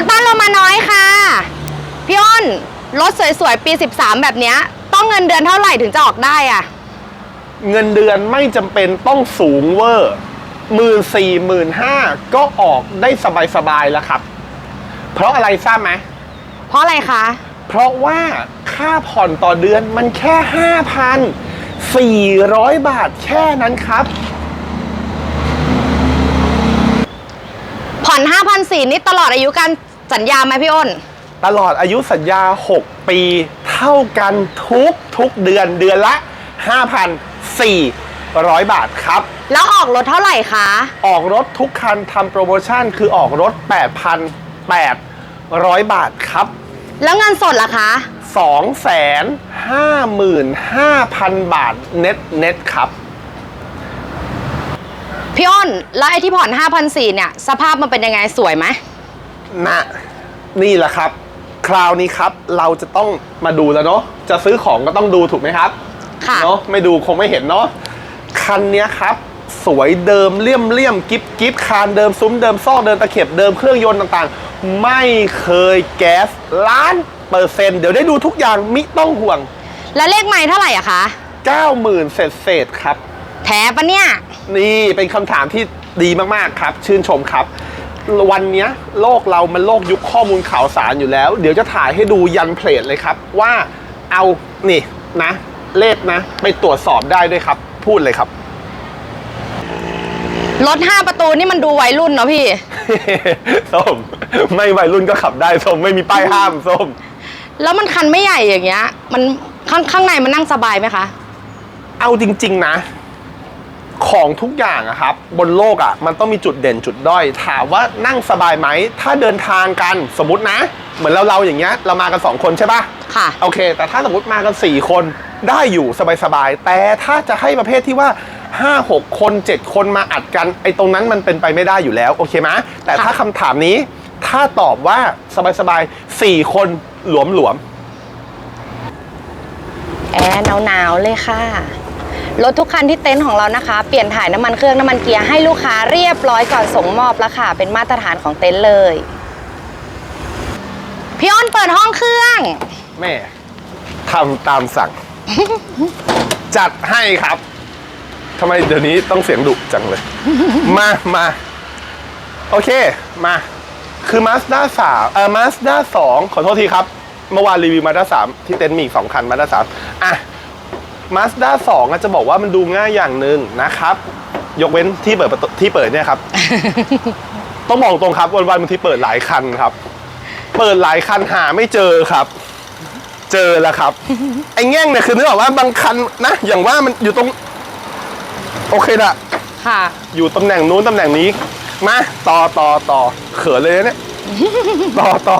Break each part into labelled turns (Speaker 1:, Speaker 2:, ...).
Speaker 1: ถบ้านเรามาน้อยค่ะ พี่อ้น รถสวยๆ ปี 13 แบบเนี้ย ต้องเงินเดือนเท่าไหร่ถึงจะออกได้อะ
Speaker 2: เงินเดือนไม่จำเป็นต้องสูงเวอร์หมื่นสี่หมื่นห้าก็ออกได้สบายๆแล้วครับ เพราะอะไรทราบไหม
Speaker 1: เพราะอะไรคะ
Speaker 2: เพราะว่าค่าผ่อนต่อเดือนมันแค่5,400บาทแค่นั้นครับ
Speaker 1: ผ่อน 5,400นี่ตลอดอายุการ สัญญาไหมพี่อ้น
Speaker 2: ตลอดอายุสัญญา 6 ปี เท่ากันทุกทุกเดือนเดือนละ 5,400 บาทครับ
Speaker 1: แล้วออกรถเท่าไหร่คะ
Speaker 2: ออกรถทุกคันทำโปรโมชั่นคือออกรถ 8,800 บาทครับ
Speaker 1: แล้วเงินสดล่ะคะ
Speaker 2: 255,000 บาทเน็ตเน็ตครับ
Speaker 1: พี่อ้น แล้วไอ้ที่ผ่อน 5,400เนี่ย สภาพมันเป็นยังไงสวยไหม
Speaker 2: นะนี่แหละครับ คราวนี้ครับเราจะต้องมาดูแล้วเนาะจะซื้อของก็ต้องดูถูกไหมครับ
Speaker 1: ค่ะ
Speaker 2: เนาะไม่ดูคงไม่เห็นเนาะคันเนี้ยครับ สวยเดิมเลี่ยมเลี่ยมกิฟกิฟคานเดิมซุ้มเดิมซอกเดิมตะเข็บเดิมเครื่องยนต์ต่างๆ ไม่เคยแก๊สล้านเปอร์เซ็นต์เดี๋ยวได้ดูทุกอย่างมิต้องห่วง
Speaker 1: แล้วเลขใหม่เท่าไหร่อะคะ
Speaker 2: 90,000เศษเศษๆครับ
Speaker 1: แท้ปะเนี่ย
Speaker 2: นี่เป็นคำถามที่ดีมากๆครับ ชื่นชมครับ วันเนี้ยโลกเรามันโลกยุคข้อมูลข่าวสารอยู่แล้ว เดี๋ยวจะถ่ายให้ดูยันเพลทเลยครับ ว่าเอานี่นะ เลขนะ ไปตรวจสอบได้ด้วยครับ พูดเลยครับ
Speaker 1: รถ5ประตูนี่มันดูวัยรุ่นเนาะพี่
Speaker 2: ส้มไม่วัยรุ่นก็ขับได้ส้มไม่มีป้ายห้ามส้ม
Speaker 1: แล้วมันคันไม่ใหญ่อย่างเงี้ย มันข้างข้างในมันนั่งสบายไหมคะ
Speaker 2: เอาจริง ๆ นะ ของทุกอย่างอะครับ บนโลกอะมันต้องมีจุดเด่นจุดด้อย ถามว่านั่งสบายไหม ถ้าเดินทางกันสมมตินะ เหมือนเราเราๆอย่างเงี้ยเรามากัน 2 คนใช่ปะ
Speaker 1: ค่ะ
Speaker 2: โอเค แต่ถ้าสมมติมากัน 4 คนได้อยู่สบายๆแต่ถ้าจะให้ประเภทที่ว่า 5 6 คน 7 คนมาอัดกัน ไอ้ตรงนั้นมันเป็นไปไม่ได้อยู่แล้วโอเคไหมแต่ถ้าคำถามนี้ ถ้าตอบว่าสบายๆ4คนหลวมๆ
Speaker 1: แอร์หนาวๆเลยค่ะ รถทุกคันที่เต็นท์ของเรานะคะ เปลี่ยนถ่ายน้ำมันเครื่องน้ำมันเกียร์ให้ลูกค้าเรียบร้อยก่อนส่งมอบแล้วค่ะ เป็นมาตรฐานของเต็นท์เลย พี่อ้นเปิดห้องเครื่อง
Speaker 2: แม่ทำตามสั่ง จัดให้ครับทำไมเดี๋ยวนี้ต้องเสียงดุจังเลย มามาโอเค มา คือ Mazda 3เอ่อ Mazda 2ขอโทษทีครับ เมื่อวานรีวิว Mazda 3ที่เต็นท์มีอีก2คัน Mazda 3อะ Mazda 2อะจะบอกว่ามันดูง่ายอย่างหนึ่งนะครับ ยกเว้นที่เปิดประตูที่เปิดเนี่ยครับ ต้องบอกตรงครับวันๆบางทีเปิดหลายคันครับ เปิดหลายคันหาไม่เจอครับ เจอแล้วครับ ไอ้แง่งเนี่ยคือนึกออกว่าบางคันนะอย่างว่ามันอยู่ตรง โอเคละ
Speaker 1: ค่ะ
Speaker 2: อยู่ตำแหน่งนู้นตำแหน่งนี้ มาต่อต่อต่อเขินเลยนะเนี่ยต่อต่อ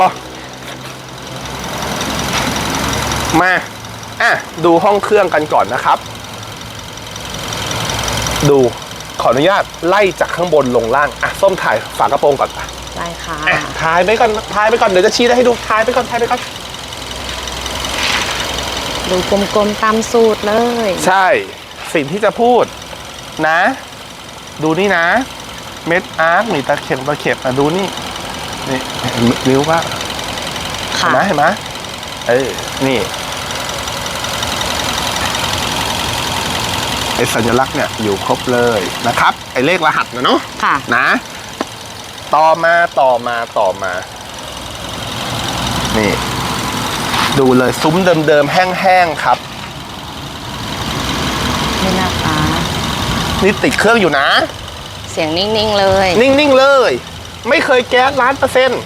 Speaker 2: มา อะดูห้องเครื่องกันก่อนนะครับ ดูขออนุญาตไล่จากข้างบนลงล่างอะส้มถ่ายฝากระโปรงก่อนอะ
Speaker 1: ได้ค่ะ
Speaker 2: อะถ่ายไปก่อนถ่ายไปก่อนเดี๋ยวจะชี้ได้ให้ดูถ่ายไปก่อนถ่ายไปก่อน
Speaker 1: ดูกลมๆตามสูตรเลย
Speaker 2: ใช่สิ่งที่จะพูดนะ ดูนี่นะ เม็ดอาร์คมีตะเข็บตะเข็บอะดูนี่นี่เห็นนิ้วว่าเห็
Speaker 1: ค่ะ
Speaker 2: นไหมเห็นไหมเออนี่ ไอสัญลักษณ์เนี่ยอยู่ครบเลยนะครับ ไอเลขรหัสนะเนาะ
Speaker 1: ค่ะ
Speaker 2: นะ ต่อมาต่อมาต่อมา นี่ ดูเลยซุ้มเดิมๆแห้งๆครับ
Speaker 1: นี่นะคะ
Speaker 2: นี่ติดเครื่องอยู่นะ
Speaker 1: เสียงนิ่ง ๆ เลย
Speaker 2: นิ่ง ๆ เลย ไม่เคยแก๊สล้านเปอร์เซ็นต์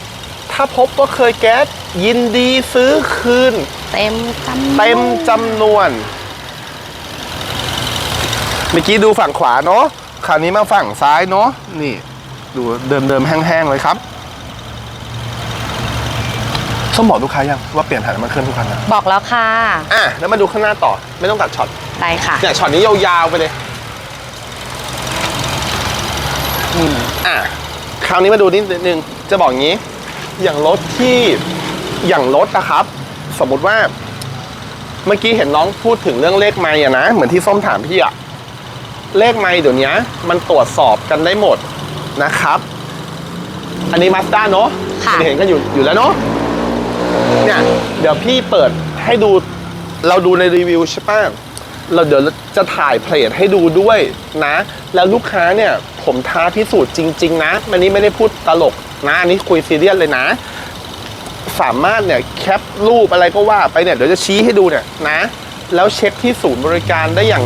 Speaker 2: ถ้าพบว่าเคยแก๊สยินดีซื้อคืน
Speaker 1: เต็มจำ
Speaker 2: เต็มจำนวน เมื่อกี้ดูฝั่งขวาเนาะคราวนี้มาฝั่งซ้ายเนาะนี่ดูเดิมๆแห้งๆเลยครับส้มบอกลูกค้ายังว่าเปลี่ยนถ่ายน้ำมันเครื่องทุกคันนะ
Speaker 1: บอกแล้วค่ะ
Speaker 2: อะแล้วมาดูข้างหน้าต่อไม่ต้องตัดช็อต
Speaker 1: ได้ค่ะ
Speaker 2: เนี่ยช็อตนี้ยาวๆไปเลยอืมอะคราวนี้มาดูนิดนึงจะบอกงี้ อย่างรถที่อย่างรถนะครับ สมมุติว่า เมื่อกี้เห็นน้องพูดถึงเรื่องเลขไม่อะนะเหมือนที่ส้มถามพี่อะ เลขไม่เดี๋ยวนี้มันตรวจสอบกันได้หมดนะครับ อันนี้มาสด้าเนาะ
Speaker 1: ค่ะ
Speaker 2: เห็นกันอยู่อยู่แล้วเนาะเนี่ยเดี๋ยวพี่เปิดให้ดูเราดูในรีวิวใช่ป่ะเราเดี๋ยวจะถ่ายเพลทให้ดูด้วยนะ แล้วลูกค้าเนี่ยผมท้าพิสูจน์จริง ๆ นะอันนี้ไม่ได้พูดตลกนะอันนี้คุยซีเรียสเลยนะ สามารถเนี่ยแคปรูปอะไรก็ว่าไปเนี่ยเดี๋ยวจะชี้ให้ดูเนี่ยนะ แล้วเช็คที่ศูนย์บริการได้อย่าง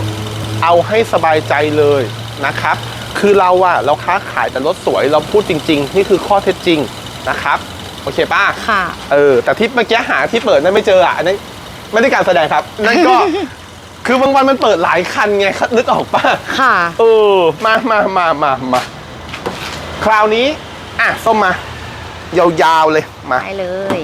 Speaker 2: เอาให้สบายใจเลยนะครับ คือเราอะเราค้าขายแต่รถสวยเราพูดจริง ๆ นี่คือข้อเท็จจริงนะครับโอเคป้า
Speaker 1: ค่ะ
Speaker 2: เออแต่ที่เมื่อกี้หาที่เปิดนั่นไม่เจออะอันนั้นไม่ได้การแสดงครับ นั่นก็ คือบางวันมันเปิดหลายคันไงครับนึกออกป่ะ
Speaker 1: ค่ะ
Speaker 2: เออมามามามามาคราวนี้ อะส้มมา ยาวๆเลยมา
Speaker 1: ได้เลย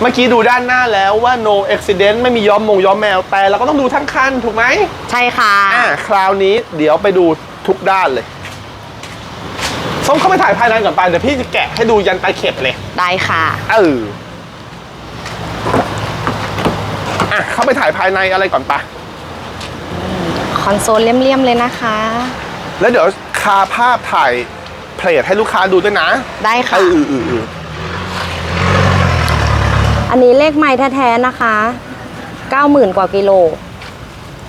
Speaker 2: เมื่อกี้ดูด้านหน้าแล้วว่า no accident ไม่มีย้อมมงย้อมแมว แต่เราก็ต้องดูทั้งคันถูกไหม
Speaker 1: ใช่ค่ะ
Speaker 2: อะคราวนี้เดี๋ยวไปดูทุกด้านเลยส้มเข้าไปถ่ายภายในก่อนไปเดี๋ยวพี่จะแกะให้ดูยันตาเข็บเลย
Speaker 1: ได้ค่ะ
Speaker 2: เอออะเข้าไปถ่ายภายในอะไรก่อนปะ
Speaker 1: คอนโซลเลี่ยมๆเลยนะคะ
Speaker 2: แล้วเดี๋ยวคาภาพถ่ายเพลทให้ลูกค้าดูด้วยนะ
Speaker 1: ได้ค่ะ
Speaker 2: เออเออเออ
Speaker 1: อันนี้เลขไม้แท้ๆนะคะ90,000กว่ากิโล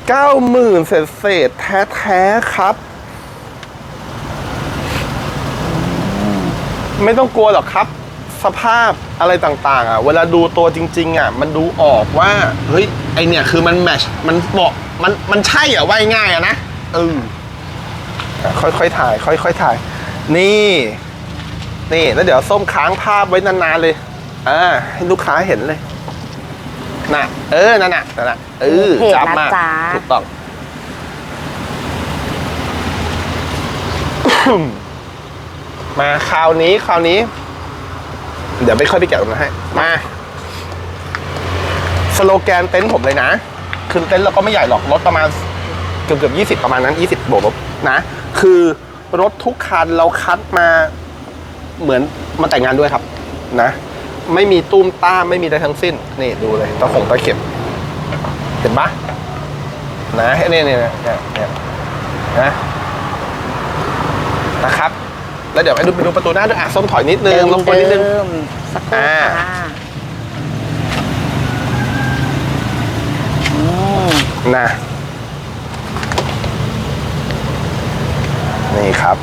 Speaker 2: เก้าหมื่นเศษเศษแท้แท้ๆครับ ไม่ต้องกลัวหรอกครับ สภาพอะไรต่างๆ อะ เวลาดูตัวจริง ๆ อะ มันดูออกว่า เฮ้ย ไอเนี่ยคือมันแมชมันเหมาะมันมันใช่อะว่ายง่ายอะนะเอออะค่อยๆถ่าย ค่อยๆถ่าย นี่ นี่แล้วเดี๋ยวส้มค้างภาพไว้นานๆเลย อ่าให้ลูกค้าเห็นเลยน่ะ เออ นั่นน่ะนั่นน่ะเออ
Speaker 1: เพจ
Speaker 2: จับ
Speaker 1: นะ
Speaker 2: มา
Speaker 1: จ๊ะ
Speaker 2: ถูกต้อง มาคราวนี้คราวนี้ เดี๋ยวไม่ค่อยไปแกะตรงนั้นให้ มา สโลแกนเต็นท์ผมเลยนะ คือเต็นท์เราก็ไม่ใหญ่หรอก รถประมาณเกือบเกือบยี่สิบประมาณนั้นยี่สิบบวกลบนะ คือรถทุกคันเราคัดมา เหมือนมาแต่งงานด้วยครับ นะ ไม่มีตุ้มต้ามไม่มีใดทั้งสิ้น นี่ดูเลยตะขงตะเข็บ เห็นปะนะเนี่ยเนี่ยเนี่ยเนี่ยนะนะครับ แล้วเดี๋ยวไปดูไปดูประตูหน้าด้วยอะส้มถอยนิดนึงลงไปนิดนึง
Speaker 1: เดิมๆสักครู่
Speaker 2: อ่า
Speaker 1: ค่ะอืม
Speaker 2: นะนี่ครับ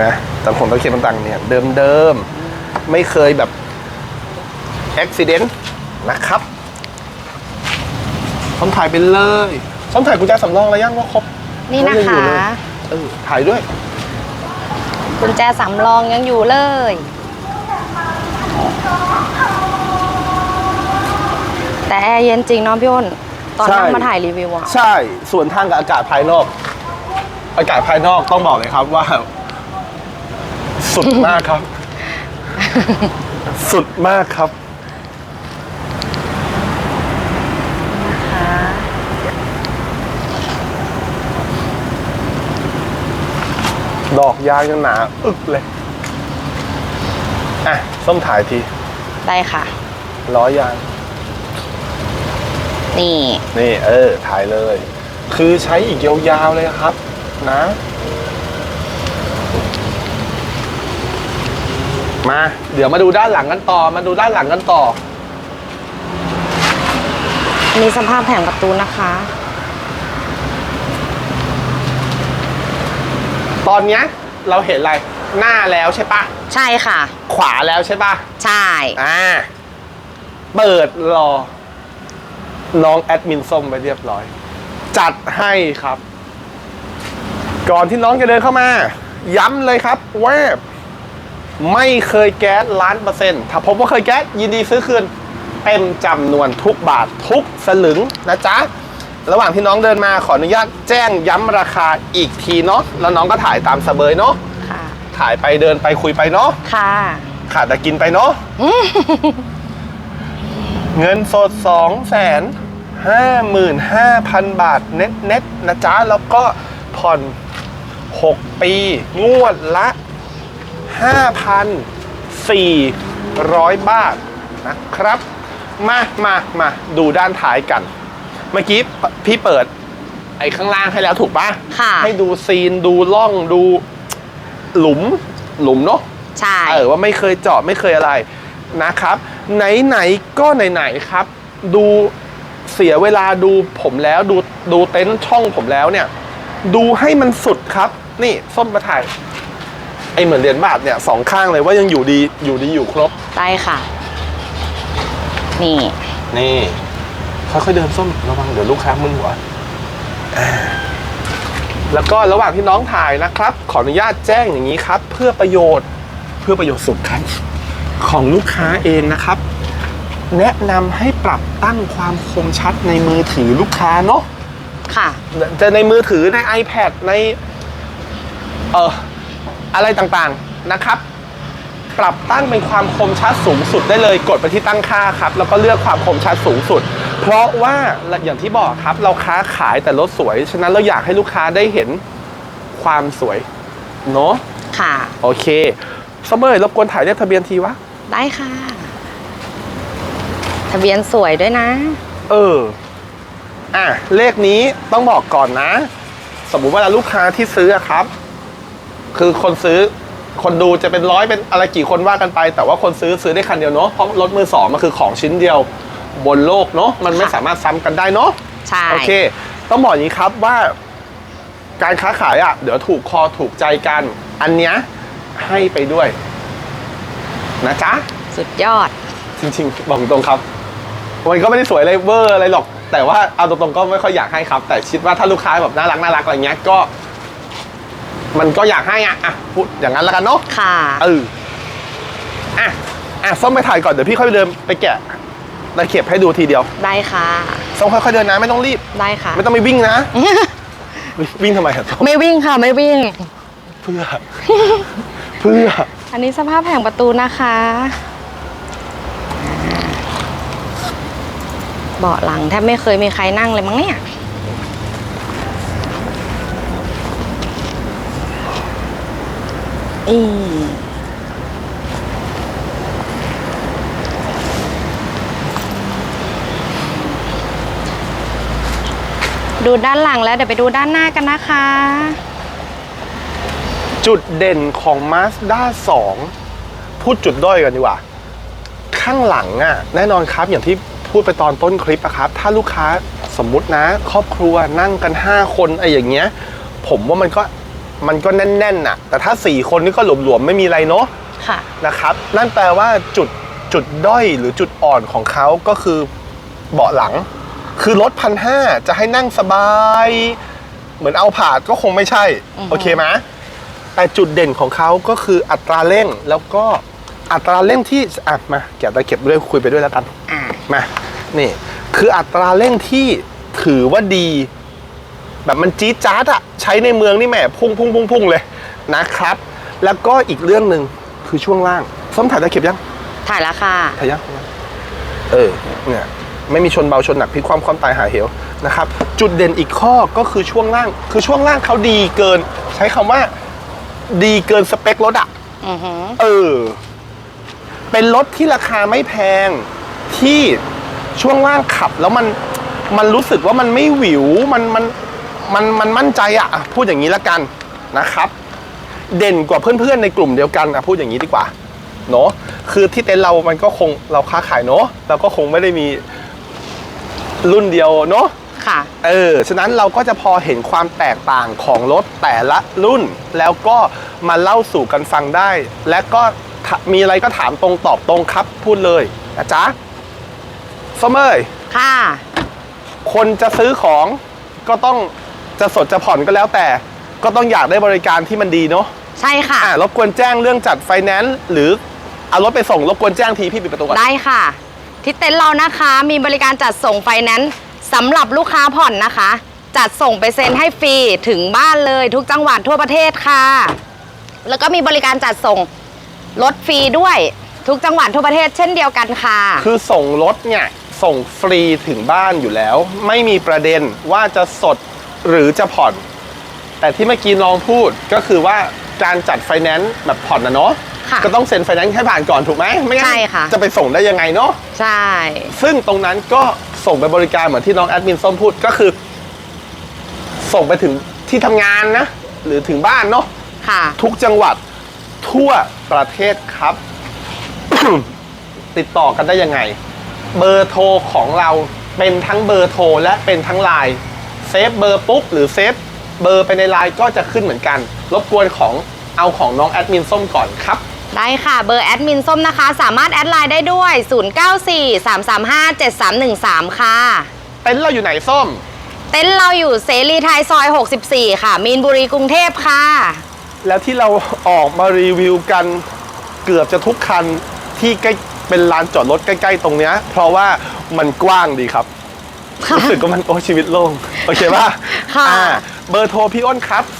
Speaker 2: นะตะขงตะเข็บต่างๆเนี่ย เดิมเดิมๆไม่เคยแบบ อุบิเหตุนะครับส้มถ่ายไปเลยส้มถ่ายกุญแจสำรองอะไรยังว่าครบ
Speaker 1: นี่นะ
Speaker 2: ยังอยู่
Speaker 1: คะ
Speaker 2: เลยเออถ่ายด้วย
Speaker 1: กุญแจสำรองยังอยู่เลย แต่แอร์เย็นจริงเนาะพี่อ้นตอน
Speaker 2: ใช่
Speaker 1: นั่งมาถ่ายรีวิวอะ
Speaker 2: ใช่ส่วนทางกับอากาศภายนอก อากาศภายนอกต้องบอกเลยครับว่า สุดมากครับ สุดมากครับ ดอกยางยังหนาอึกเลย อะ ส้มถ่ายที
Speaker 1: ได้ค่ะ
Speaker 2: ล้อยาง
Speaker 1: นี่
Speaker 2: นี่ เออ ถ่ายเลย คือใช้อีกยาวๆเลยครับ นะ มา เดี๋ยวมาดูด้านหลังกันต่อ มาดูด้านหลังกันต่อ
Speaker 1: อันนี้สภาพแผงประตูนะคะ
Speaker 2: ตอนเนี้ยเราเห็นอะไรหน้าแล้วใช่ปะ
Speaker 1: ใช่ค่ะ
Speaker 2: ขวาแล้วใช่ปะ
Speaker 1: ใช่
Speaker 2: อ่าเปิดรอ น้องแอดมินส้มไปเรียบร้อย จัดให้ครับ ก่อนที่น้องจะเดินเข้ามา ย้ำเลยครับว่าไม่เคยแก๊สล้านเปอร์เซ็นต์ถ้าพบว่าเคยแก๊สยินดีซื้อคืน เต็มจำนวนทุกบาททุกสลึงนะจ๊ะ ระหว่างที่น้องเดินมาขออนุญาตแจ้งย้ำราคาอีกทีเนาะแล้วน้องก็ถ่ายตามสเบยเนาะ
Speaker 1: ค่ะ
Speaker 2: ถ่ายไปเดินไปคุยไปเนาะ
Speaker 1: ค่ะ
Speaker 2: ขาดแต่กินไปเนาะเงินสดสองแสนห้าหมื่นห้าพันบาทเน็ตเน็ตๆนะจ๊ะ แล้วก็ผ่อนหกปี งวดละห้าพันสี่ร้อยบาทนะครับ มามามาดูด้านท้ายกัน เมื่อกี้ปพี่เปิด ไอ้ข้างล่างให้แล้วถูกปะ
Speaker 1: ค่ะ
Speaker 2: ให้ดูซีนดูล่องดูหลุมหลุมเนาะ
Speaker 1: ใช่
Speaker 2: เออว่าไม่เคยเจาะไม่เคยอะไรนะครับ ไหนๆก็ไหนๆครับ ดูเสียเวลาดูผมแล้วดูดูเต็นท์ช่องผมแล้วเนี่ย ดูให้มันสุดครับ นี่ส้มมาถ่ายไอเหมือนเหรียญบาทเนี่ยสองข้างเลยว่ายังอยู่ดีอยู่ดีอยู่ครบ
Speaker 1: ได้ค่ะ นี่
Speaker 2: นี่ ค่อยๆเดินส้มระวังเดี๋ยวลูกค้ามึนหัวอ่าแล้วก็ระหว่างที่น้องถ่ายนะครับ ขออนุญาตแจ้งอย่างนี้ครับ เพื่อประโยชน์เพื่อประโยชน์สุดครับของลูกค้าเองนะครับ แนะนำให้ปรับตั้งความคมชัดในมือถือลูกค้าเนาะ
Speaker 1: ค่ะ
Speaker 2: จะในมือถือใน iPad ใน เอ่ออะไรต่างๆนะครับ ปรับตั้งเป็นความคมชัดสูงสุดได้เลย กดไปที่ตั้งค่าครับ แล้วก็เลือกความคมชัดสูงสุด เพราะว่าอย่างที่บอกครับ เราค้าขายแต่รถสวย ฉะนั้นเราอยากให้ลูกค้าได้เห็นความสวย เนาะ
Speaker 1: ค่ะ
Speaker 2: โอเคสมเมอร์รบกวนถ่ายเลขทะเบียนทีวะ
Speaker 1: ได้ค่ะ ทะเบียนสวยด้วยนะ
Speaker 2: เออ อะ เลขนี้ต้องบอกก่อนนะ สมมุติว่าลูกค้าที่ซื้ออะครับ คือคนซื้อ คนดูจะเป็นร้อยเป็นอะไรกี่คนว่ากันไป แต่ว่าคนซื้อซื้อได้คันเดียวเนาะเพราะรถมือสองมันคือของชิ้นเดียวบนโลกเนาะมันไม่
Speaker 1: ค่ะ
Speaker 2: สามารถซ้ำกันได้เนาะ
Speaker 1: ใช่
Speaker 2: โอเค ต้องบอกอย่างนี้ครับว่า การค้าขายอะ เดี๋ยวถูกคอถูกใจกัน อันเนี้ยให้ไปด้วย นะจ๊ะ
Speaker 1: สุดยอด
Speaker 2: จริงๆ บอกตรงๆครับมันก็ไม่ได้สวยอะไรเวอร์อะไรหรอก แต่ว่าเอาตรงๆก็ไม่ค่อยอยากให้ครับ แต่คิดว่าถ้าลูกค้าแบบน่ารักน่ารักอะไรเงี้ยก็ มันก็อยากให้อะอะพูดอย่างนั้นแล้วกันเนาะ
Speaker 1: ค่ะ
Speaker 2: เอออะอะส้มไปถ่ายก่อนเดี๋ยวพี่ค่อยไปเดินไปแกะตะเข็บให้ดูทีเดียว
Speaker 1: ได้ค่ะ
Speaker 2: ส้มค่อยๆเดินนะไม่ต้องรีบ
Speaker 1: ได้ค่ะ
Speaker 2: ไม่ต้องไปวิ่งนะ วิ่งทำไมอะส้ม
Speaker 1: ไม่วิ่งค่ะไม่วิ่ง
Speaker 2: เพื่อ เพื่อ
Speaker 1: อันนี้สภาพแผงประตูนะคะเบาะหลังแทบไม่เคยมีใครนั่งเลยมั้งเนี่ย อีดูด้านหลังแล้วเดี๋ยวไปดูด้านหน้ากันนะคะ
Speaker 2: จุดเด่นของ Mazda 2 พูดจุดด้อยกันดีกว่า ข้างหลังอะแน่นอนครับอย่างที่พูดไปตอนต้นคลิปอะครับ ถ้าลูกค้าสมมุตินะ ครอบครัวนั่งกัน 5 คนไอ้อย่างเงี้ย ผมว่ามันก็ มันก็แน่นๆน่ะ แต่ถ้า 4 คนนี่ก็หลวมๆไม่มีอะไรเนาะ
Speaker 1: ค่ะ
Speaker 2: นะครับ นั่นแปลว่าจุดจุดด้อยหรือจุดอ่อนของเขาก็คือเบาะหลัง คือรถพันห้าจะให้นั่งสบาย เหมือนเอาผาดก็คงไม่ใช่
Speaker 1: อือฮึ
Speaker 2: โอเคไหมแต่จุดเด่นของเขาก็คืออัตราเร่งแล้วก็อัตราเร่งที่อะมาแกะตะเก็บด้วยคุยไปด้วยแล้วกัน
Speaker 1: อ่า
Speaker 2: มานี่ คืออัตราเร่งที่ถือว่าดี แบบมันจี๊ดจ๊าดอะใช้ในเมืองนี่แหมพุ่งพุ่งพุ่งพุ่งเลยนะครับ แล้วก็อีกเรื่องหนึ่งคือช่วงล่างส้มถ่ายตะเข็บยัง
Speaker 1: ถ่ายแล้วค่ะ
Speaker 2: ถ่ายยังเออเนี่ยไม่มีชนเบาชนหนักพลิกความความตายหาเหวนะครับ จุดเด่นอีกข้อก็คือช่วงล่าง คือช่วงล่างเขาดีเกิน ใช้คำว่า ดีเกินสเปครถอะ
Speaker 1: อือหือ
Speaker 2: เออ เป็นรถที่ราคาไม่แพงที่ช่วงล่างขับแล้วมันมันรู้สึกว่ามันไม่หวิวมันมัน มันมันมั่นใจอะอะพูดอย่างนี้ละกันนะครับ เด่นกว่าเพื่อนๆในกลุ่มเดียวกันอะพูดอย่างนี้ดีกว่าเนาะคือที่เต็นท์เรามันก็คงเราค้าขายเนาะเราก็คงไม่ได้มีรุ่นเดียวเนาะ
Speaker 1: ค่ะ
Speaker 2: เออฉะนั้นเราก็จะพอเห็นความแตกต่างของรถแต่ละรุ่น แล้วก็มาเล่าสู่กันฟังได้ และก็ถมีอะไรก็ถามตรงตอบตรงครับ พูดเลยนะจ๊ะสมเมย
Speaker 1: ค่ะ
Speaker 2: คนจะซื้อของก็ต้อง จะสดจะผ่อนก็แล้วแต่ ก็ต้องอยากได้บริการที่มันดีเนาะ
Speaker 1: ใช่ค่ะ
Speaker 2: อ่ารบกวนแจ้งเรื่องจัดไฟแนนซ์หรือเอารถไปส่งรบกวนแจ้งทีพี่ปิดประตูก่อน
Speaker 1: ได้ค่ะ ที่เต็นท์เรานะคะมีบริการจัดส่งไฟแนนซ์สำหรับลูกค้าผ่อนนะคะ จัดส่งไปเซ็นให้ฟรีถึงบ้านเลยทุกจังหวัดทั่วประเทศค่ะ แล้วก็มีบริการจัดส่งรถฟรีด้วยทุกจังหวัดทั่วประเทศเช่นเดียวกันค่ะ
Speaker 2: คือส่งรถเนี่ยส่งฟรีถึงบ้านอยู่แล้ว ไม่มีประเด็นว่าจะสด หรือจะผ่อน แต่ที่เมื่อกี้น้องพูดก็คือว่าการจัดไฟแนนซ์แบบผ่อนนะเนาะ
Speaker 1: ค่ะ
Speaker 2: ก็ต้องเซ็นไฟแนนซ์ให้ผ่านก่อนถูกไหมไม่งั้น
Speaker 1: ใช่ค่ะ
Speaker 2: จะไปส่งได้ยังไงเนาะ
Speaker 1: ใช่
Speaker 2: ซึ่งตรงนั้นก็ส่งไปบริการเหมือนที่น้องแอดมินส้มพูดก็คือ ส่งไปถึงที่ทำงานนะ หรือถึงบ้านเนาะ
Speaker 1: ค่ะ
Speaker 2: ทุกจังหวัดทั่วประเทศครับ ติดต่อกันได้ยังไง เบอร์โทรของเราเป็นทั้งเบอร์โทรและเป็นทั้งไลน์ เซฟเบอร์ปุ๊บหรือเซฟเบอร์ไปในไลน์ก็จะขึ้นเหมือนกัน รบกวนของเอาของน้องแอดมินส้มก่อนครับ
Speaker 1: ได้ค่ะ เบอร์แอดมินส้มนะคะ สามารถแอดไลน์ได้ด้วย 0943357313 ค่ะ
Speaker 2: เต็นท์เราอยู่ไหนส้ม
Speaker 1: เต็นท์เราอยู่เสรีไทยซอย 64 ค่ะ มีนบุรีกรุงเทพค่ะ
Speaker 2: แล้วที่เราออกมารีวิวกันเกือบจะทุกคันที่ใกล้เป็นลานจอดรถใกล้ ๆ ตรงเนี้ยเพราะว่ามันกว้างดีครับ
Speaker 1: ค่ะ
Speaker 2: รู้สึกว่ามันโอ้ชีวิตโล่งโอเคป่ะ
Speaker 1: ค่ะ
Speaker 2: อ่าเบอร์โทรพี่อ้นครับ 081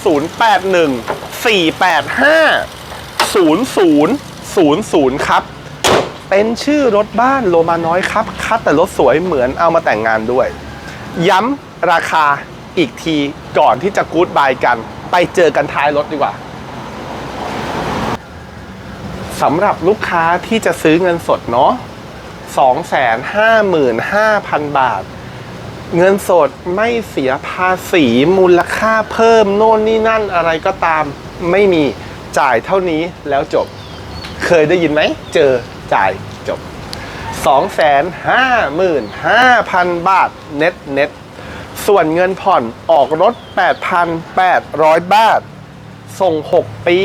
Speaker 2: 485 0000 ครับ เป็นชื่อรถบ้านโลมาน้อยครับ คัดแต่รถสวยเหมือนเอามาแต่งงานด้วย ย้ำราคาอีกทีก่อนที่จะกู๊ดบายกัน ไปเจอกันท้ายรถดีกว่าสำหรับลูกค้าที่จะซื้อเงินสดเนาะ255,000 บาท เงินสดไม่เสียภาษีมูลค่าเพิ่มโน่นนี่นั่นอะไรก็ตามไม่มีจ่ายเท่านี้แล้วจบ เคยได้ยินไหม เจอจ่ายจบ 255,000 บาทเน็ตเน็ตส่วนเงินผ่อนออกรถ 8,800 บาท ส่ง 6 ปี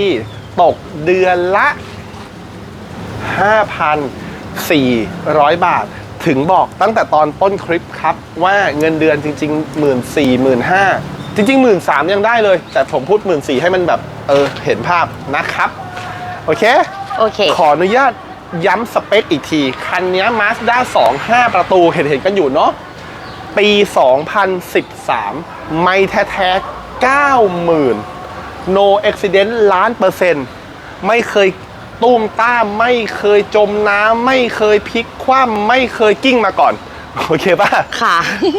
Speaker 2: ตกเดือนละ 5,400 บาท ถึงบอกตั้งแต่ตอนต้นคลิปครับว่าเงินเดือนจริง ๆ 1 4 0 0 0 1 5จริงๆ 1 3ื่นยังได้เลย แต่ผมพูด 1 4ื่นให้มันแบบเออเห็นภาพนะครับ โอเค
Speaker 1: โอเค
Speaker 2: ขออนุญาตย้ำสเปคอีกที คันนี้ Mazda 2 5 ประตูเห็นเห็นๆกันอยู่เนาะปี 2013 ไม่แท้ๆ90,000 no accident ล้านเปอร์เซ็นต์ไม่เคย ตุ้มต้ามไม่เคยจมน้ำไม่เคยพลิกคว่ำไม่เคยกิ้งมาก่อน โอเคป่ะ
Speaker 1: ค่ะ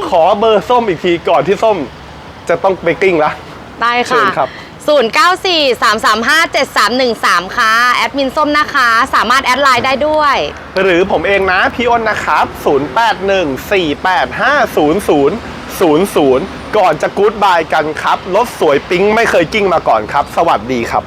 Speaker 2: ขอเบอร์ส้มอีกทีก่อนที่ส้ม จะต้องไปกิ้งละ
Speaker 1: ได้
Speaker 2: เชิ
Speaker 1: ค่ะ
Speaker 2: ญครับ
Speaker 1: 0943357313 ค่ะ แอดมินส้มนะคะ สามารถแอดไลน์ได้ด้วย
Speaker 2: หรือผมเองนะพี่อ้นนะครับ 0814850000ก่อนจะกู๊ดบายกันครับ รถสวยปิ๊งไม่เคยกิ้งมาก่อนครับ สวัสดีครับ